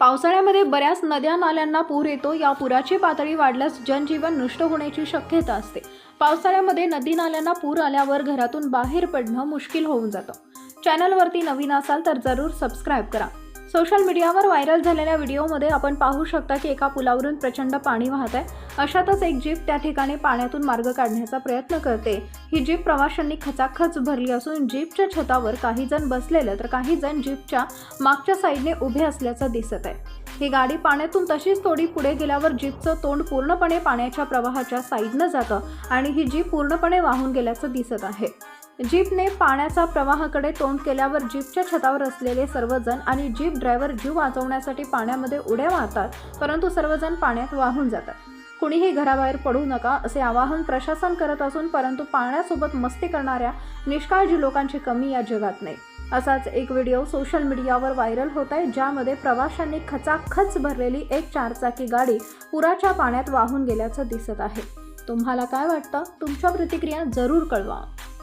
पावसाळ्यामध्ये बऱ्याच नद्या नाल्यांना पूर येतो. या पुराची पातळी वाढल्यास जनजीवन नष्ट होण्याची शक्यता असते. पावसाळ्यामध्ये नदी नाल्यांना पूर आल्यावर घरातून बाहेर पडणं मुश्किल होऊन जातं. चॅनलवरती नवीन असाल तर जरूर सबस्क्राईब करा. सोशल मीडियावर व्हायरल झालेल्या व्हिडिओमध्ये आपण पाहू शकता की एका पुलावरून प्रचंड पाणी वाहत आहे. अशातच एक जीप त्या ठिकाणी पाण्यातून मार्ग काढण्याचा प्रयत्न करते. ही जीप प्रवाशांनी खचाखच भरली असून जीपच्या छतावर काही जण बसलेले तर काही जण जीपच्या मागच्या साईडने उभे असल्याचं दिसत आहे. ही गाडी पाण्यातून तशीच थोडी पुढे गेल्यावर जीपचं तोंड पूर्णपणे पाण्याच्या प्रवाहाच्या साईडनं जातं आणि ही जीप पूर्णपणे वाहून गेल्याचं दिसत आहे. जीपने पाण्याचा प्रवाहाकडे तोंड केल्यावर जीपच्या छतावर असलेले सर्वजण आणि जीप ड्रायव्हर जीव वाचवण्यासाठी पाण्यामध्ये उड्या मारतात परंतु सर्वजण पाण्यात वाहून जातात. कुणीही घराबाहेर पडू नका असे आवाहन प्रशासन करत असून परंतु पाण्यासोबत मस्ती करणाऱ्या निष्काळजी लोकांची कमी या जगात नाही. असाच एक व्हिडिओ सोशल मीडियावर व्हायरल होत आहे ज्यामध्ये प्रवाशांनी खचाखच भरलेली एक चारचाकी गाडी पुराच्या पाण्यात वाहून गेल्याचं दिसत आहे. तुम्हाला काय वाटतं? तुमच्या प्रतिक्रिया जरूर कळवा.